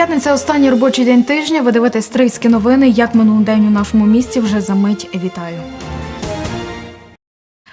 П'ятниця останній робочий день тижня. Ви дивитесь стрийські новини. Як минув день у нашому місті вже за мить вітаю.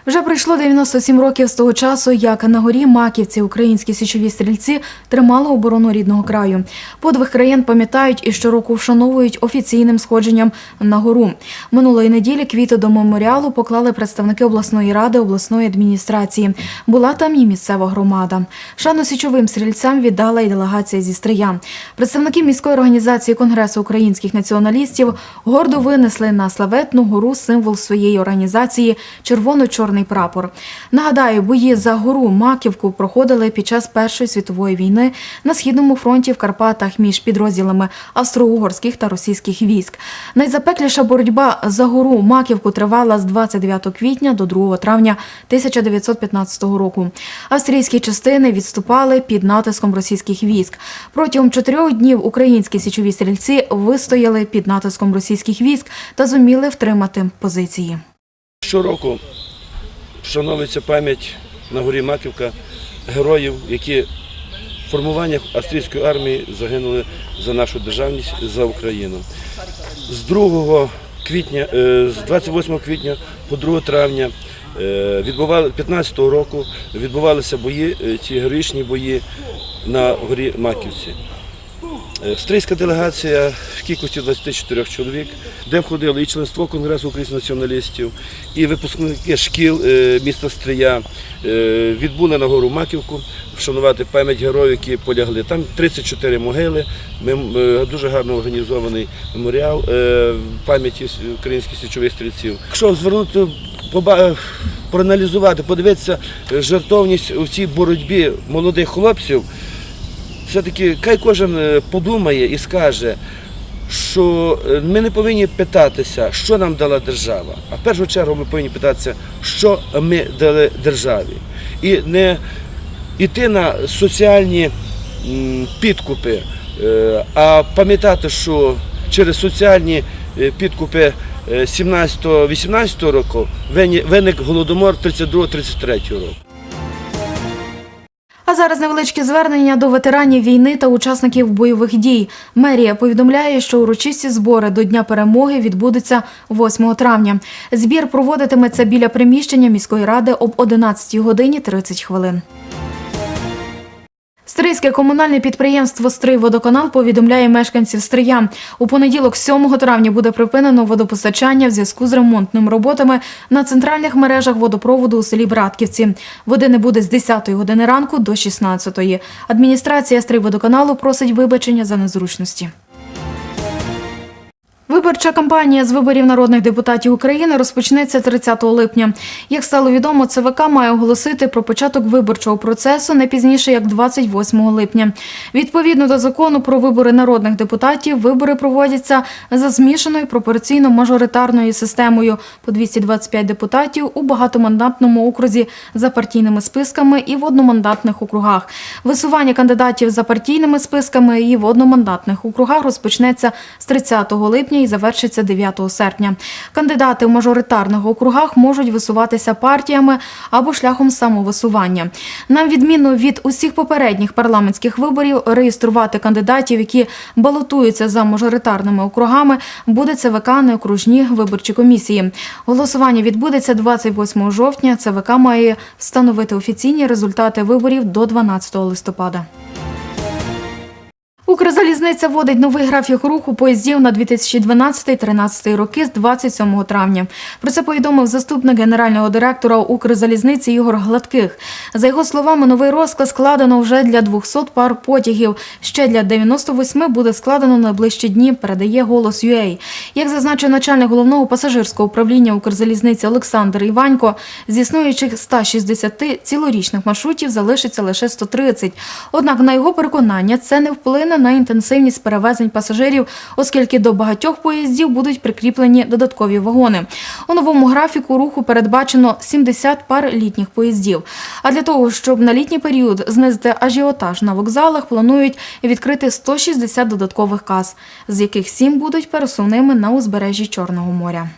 Вже пройшло 97 років з того часу, як на горі Маківці українські січові стрільці тримали оборону рідного краю. Подвиг країн пам'ятають і щороку вшановують офіційним сходженням на гору. Минулої неділі квіти до меморіалу поклали представники обласної ради, обласної адміністрації. Була там і місцева громада. Шану січовим стрільцям віддала і делегація зі Стрия. Представники міської організації Конгресу українських націоналістів гордо винесли на славетну гору символ своєї організації червоно-чорний прапор. Нагадаю, бої за гору Маківку проходили під час Першої світової війни на східному фронті в Карпатах між підрозділами австро-угорських та російських військ. Найзапекліша боротьба за гору Маківку тривала з 29 квітня до 2 травня 1915 року. Австрійські частини відступали під натиском російських військ. Протягом чотирьох днів українські січові стрільці вистояли під натиском російських військ та зуміли втримати позиції. Щороку вшановується пам'ять на горі Маківка героїв, які в формуваннях австрійської армії загинули за нашу державність, за Україну. З 2 квітня, е, з 28 квітня по 2 травня е, відбували 15-го року відбувалися бої, е, ці героїчні бої на горі Маківці. Е, Австрійська делегація в кількості 24 чоловік, де входило і членство Конгресу українських націоналістів, і випускники шкіл е, міста Стрия, е, відбули на гору Маківку вшанувати пам'ять героїв, які полягли. Там 34 могили, дуже гарно організований меморіал пам'яті українських січових стрільців. Якщо звернути проаналізувати, подивитися жертовність у цій боротьбі молодих хлопців, все-таки хай кожен е, подумає і скаже, що е, ми не повинні питатися, що нам дала держава. А в першу чергу ми повинні питатися, що ми дали державі. І не йти на соціальні підкупи, е, а пам'ятати, що через соціальні підкупи 17-18 року виник голодомор 32-33 року. Зараз невеличке звернення до ветеранів війни та учасників бойових дій. Мерія повідомляє, що урочисті збори до Дня перемоги відбудуться 8 травня. Збір проводитиметься біля приміщення міської ради об 11 годині 30 хвилин. Стрийське комунальне підприємство «Стрийводоканал» повідомляє мешканців Стрия. У понеділок, 7 травня, буде припинено водопостачання в зв'язку з ремонтними роботами на центральних мережах водопроводу у селі Братківці. Води не буде з 10 години ранку до 16. Адміністрація «Стрийводоканалу» просить вибачення за незручності. Виборча кампанія з виборів народних депутатів України розпочнеться 30 липня. Як стало відомо, ЦВК має оголосити про початок виборчого процесу не пізніше як 28 липня. Відповідно до закону про вибори народних депутатів, вибори проводяться за змішаною пропорційно-мажоритарною системою по 225 депутатів у багатомандатному окрузі за партійними списками і в одномандатних округах. Висування кандидатів за партійними списками і в одномандатних округах розпочнеться з 30 липня і завершиться 9 серпня. Кандидати в мажоритарних округах можуть висуватися партіями або шляхом самовисування. На відміну від усіх попередніх парламентських виборів, реєструвати кандидатів, які балотуються за мажоритарними округами, буде ЦВК на окружні виборчі комісії. Голосування відбудеться 28 жовтня. ЦВК має встановити офіційні результати виборів до 12 листопада. Укрзалізниця вводить новий графік руху поїздів на 2012-2013 роки з 27 травня. Про це повідомив заступник генерального директора Укрзалізниці Ігор Гладких. За його словами, новий розклад складено вже для 200 пар потягів. Ще для 98 буде складено найближчі дні, передає голос UA. Як зазначив начальник головного пасажирського управління Укрзалізниці Олександр Іванько, з існуючих 160 цілорічних маршрутів залишиться лише 130. Однак, на його переконання, це не вплине на інтенсивність перевезень пасажирів, оскільки до багатьох поїздів будуть прикріплені додаткові вагони. У новому графіку руху передбачено 70 пар літніх поїздів. А для того, щоб на літній період знизити ажіотаж на вокзалах, планують відкрити 160 додаткових каз, з яких 7 будуть пересувними на узбережжі Чорного моря.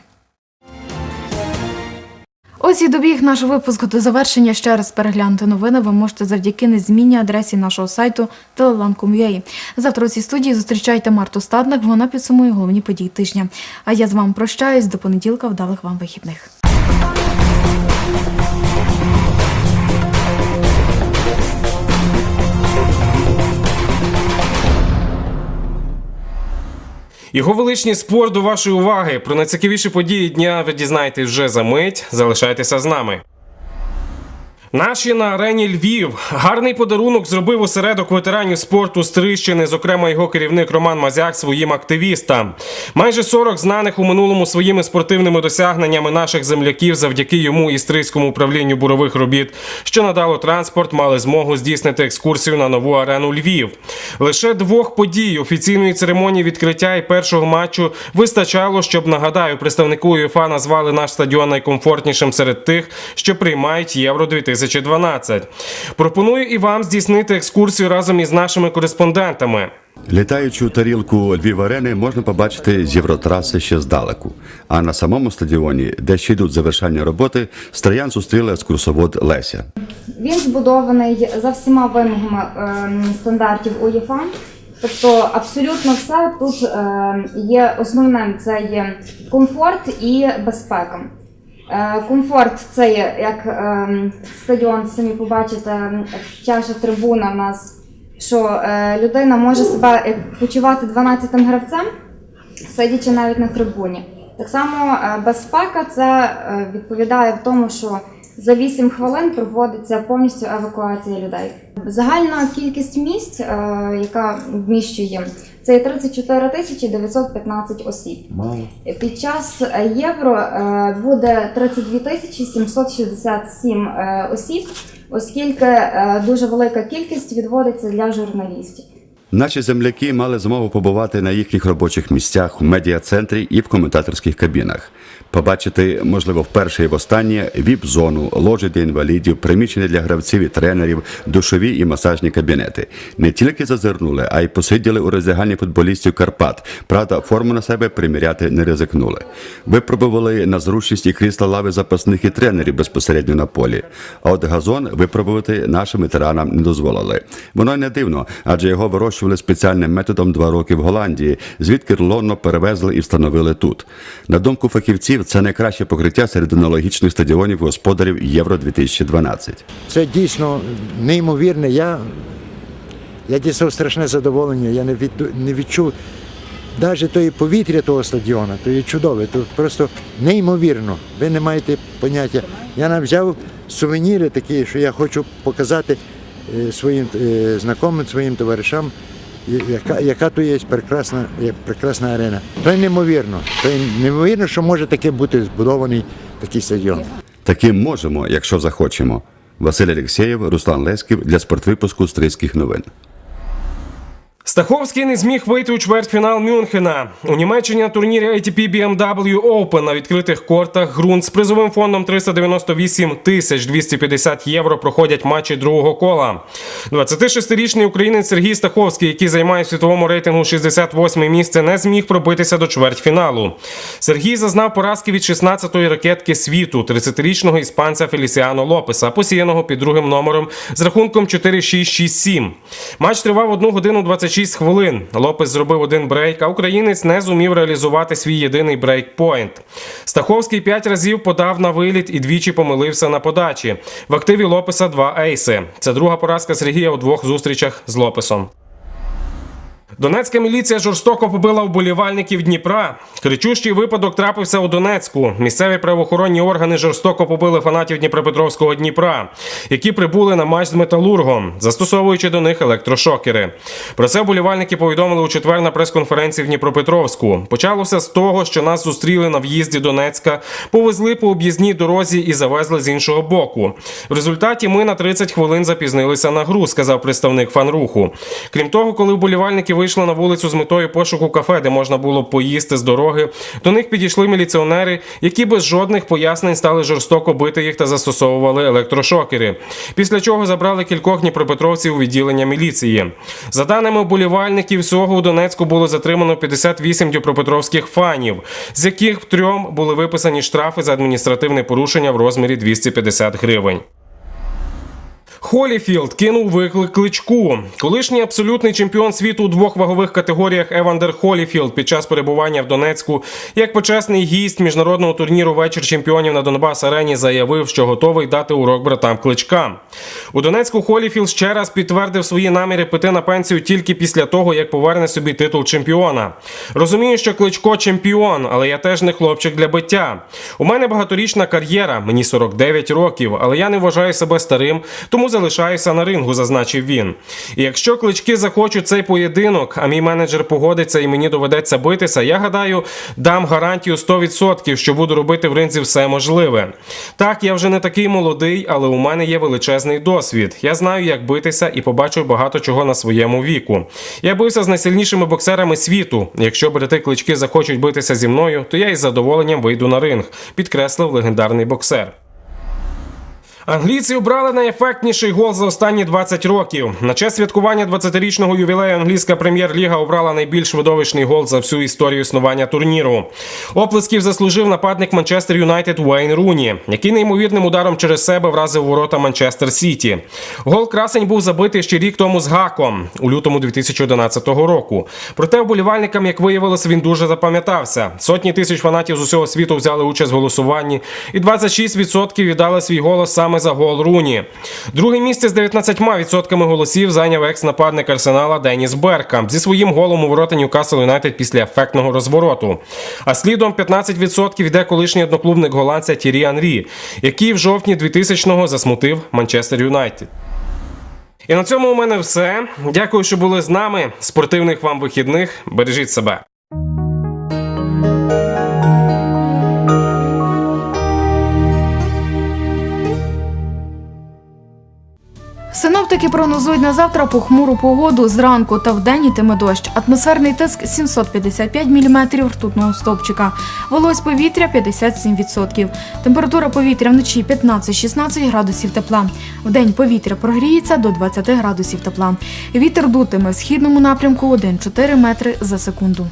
Ось і добіг наш випуск до завершення. Ще раз переглянути новини ви можете завдяки незмінній адресі нашого сайту telelan.com.ua. Завтра у цій студії зустрічайте Марту Стадник. Вона підсумує головні події тижня. А я з вами прощаюсь до понеділка. Вдалих вам вихідних. Його величність спорт до вашої уваги. Про найцікавіші події дня ви дізнаєтесь вже за мить. Залишайтеся з нами. Наші на арені Львів гарний подарунок зробив осередок ветеранів спорту Стрищини, зокрема його керівник Роман Мазяк своїм активістам. Майже 40 знаних у минулому своїми спортивними досягненнями наших земляків завдяки йому і стрийському управлінню бурових робіт, що надало транспорт, мали змогу здійснити екскурсію на нову арену Львів. Лише двох подій офіційної церемонії відкриття і першого матчу вистачало, щоб нагадаю, представнику УЄФА назвали наш стадіон найкомфортнішим серед тих, що приймають Євро 2012. Пропоную і вам здійснити екскурсію разом із нашими кореспондентами. Літаючу тарілку Львів арени можна побачити з євротраси ще здалеку. А на самому стадіоні, де ще йдуть завершальні роботи, Страян зустріла екскурсовод Леся. Він збудований за всіма вимогами ем, стандартів УЄФА. Тобто абсолютно все тут ем, є основним це є комфорт і безпека. Е, Комфорт це як ем, стадіон, самі побачите, тяжа трибуна в нас, що е, людина може себе почувати 12-м гравцем, сидячи навіть на трибуні. Так само е, безпека це е, відповідає в тому, що за 8 хвилин проводиться повністю евакуація людей. Загальна кількість місць, е, яка вміщує, це є 34 тисячі 915 осіб. Мало. Під час е, євро е, буде 32 тисячі 767 е, осіб, оскільки дуже велика кількість відводиться для журналістів. Наші земляки мали змогу побувати на їхніх робочих місцях в медіа-центрі і в коментаторських кабінах. Побачити, можливо, вперше і востаннє віп-зону, ложі для інвалідів, приміщення для гравців і тренерів, душові і масажні кабінети. Не тільки зазирнули, а й посиділи у роздягальні футболістів Карпат. Правда, форму на себе приміряти не ризикнули. Випробували на зручність і крісла лави запасних і тренерів безпосередньо на полі. А от газон випробувати нашим ветеранам не дозволили. Воно й не дивно, адже його вирощували спеціальним методом два роки в Голландії, звідки рулонно перевезли і встановили тут. На думку фахівців, це найкраще покриття серед аналогічних стадіонів господарів Євро 2012. Це дійсно неймовірне. Я, я дійсно страшне задоволення. Я не, від, не відчув навіть тої повітря того стадіону, то є чудове, то просто неймовірно. Ви не маєте поняття. Я нам взяв сувеніри такі, що я хочу показати своїм е, знайомим, своїм товаришам, яка, яка то є прекрасна, прекрасна арена. Це неймовірно. Це неймовірно, що може таке бути збудований такий стадіон. Таким можемо, якщо захочемо. Василь Алєксєєв, Руслан Леськів для спортвипуску Стрийських новин. Стаховський не зміг вийти у чвертьфінал Мюнхена. У Німеччині на турнірі ATP BMW Open на відкритих кортах ґрунт з призовим фондом 398 тисяч 250 євро проходять матчі другого кола. 26-річний українець Сергій Стаховський, який займає в світовому рейтингу 68 місце, не зміг пробитися до чвертьфіналу. Сергій зазнав поразки від 16-ї ракетки світу 30-річного іспанця Фелісіано Лопеса, посіяного під другим номером з рахунком 4-6-6-7. Матч тривав 1 годину 26 хвилин. Лопес зробив один брейк, а українець не зумів реалізувати свій єдиний брейк-пойнт. Стаховський п'ять разів подав на виліт і двічі помилився на подачі. В активі Лопеса два ейси. Це друга поразка Сергія у двох зустрічах з Лопесом. Донецька міліція жорстоко побила вболівальників Дніпра. Кричущий випадок трапився у Донецьку. Місцеві правоохоронні органи жорстоко побили фанатів Дніпропетровського Дніпра, які прибули на матч з металургом, застосовуючи до них електрошокери. Про це вболівальники повідомили у четвер на прес-конференції в Дніпропетровську. Почалося з того, що нас зустріли на в'їзді Донецька, повезли по об'їзній дорозі і завезли з іншого боку. В результаті ми на 30 хвилин запізнилися на гру, сказав представник фанруху. Крім того, коли вболівальники вийшли на вулицю з метою пошуку кафе, де можна було поїсти з дороги. До них підійшли міліціонери, які без жодних пояснень стали жорстоко бити їх та застосовували електрошокери. Після чого забрали кількох дніпропетровців у відділення міліції. За даними вболівальників, всього у Донецьку було затримано 58 дніпропетровських фанів, з яких трьом були виписані штрафи за адміністративне порушення в розмірі 250 гривень. Холіфілд кинув виклик кличку. Колишній абсолютний чемпіон світу у двох вагових категоріях Евандер Холіфілд під час перебування в Донецьку, як почесний гість міжнародного турніру Вечір чемпіонів на Донбас Арені заявив, що готовий дати урок братам кличка. У Донецьку Холіфілд ще раз підтвердив свої наміри піти на пенсію тільки після того, як поверне собі титул чемпіона. Розумію, що кличко чемпіон, але я теж не хлопчик для биття. У мене багаторічна кар'єра, мені 49 років, але я не вважаю себе старим, тому залишаюся на рингу, зазначив він. І якщо клички захочуть цей поєдинок, а мій менеджер погодиться і мені доведеться битися, я гадаю, дам гарантію 100%, що буду робити в ринзі все можливе. Так, я вже не такий молодий, але у мене є величезний досвід. Я знаю, як битися і побачив багато чого на своєму віку. Я бився з найсильнішими боксерами світу. Якщо брати клички захочуть битися зі мною, то я із задоволенням вийду на ринг, підкреслив легендарний боксер. Англійці обрали найефектніший гол за останні 20 років. На честь святкування 20-річного ювілею англійська прем'єр-ліга обрала найбільш видовищний гол за всю історію існування турніру. Оплесків заслужив нападник Манчестер Юнайтед Уейн Руні, який неймовірним ударом через себе вразив ворота Манчестер Сіті. Гол красень був забитий ще рік тому з гаком у лютому 2011 року. Проте вболівальникам, як виявилося, він дуже запам'ятався. Сотні тисяч фанатів з усього світу взяли участь в голосуванні, і 26% віддали свій голос саме за гол Руні. Друге місце з 19% голосів зайняв екс-нападник Арсенала Деніс Беркамп зі своїм голом у ворота Ньюкасл Юнайтед після ефектного розвороту. А слідом 15% йде колишній одноклубник голландця Тірі Анрі, який в жовтні 2000-го засмутив Манчестер Юнайтед. І на цьому у мене все. Дякую, що були з нами. Спортивних вам вихідних. Бережіть себе. Синоптики прогнозують на завтра похмуру погоду. Зранку та вдень йтиме дощ. Атмосферний тиск 755 мм ртутного стовпчика. Вологість повітря 57%. Температура повітря вночі 15-16 градусів тепла. Вдень повітря прогріється до 20 градусів тепла. Вітер дутиме в східному напрямку 1-4 метри за секунду.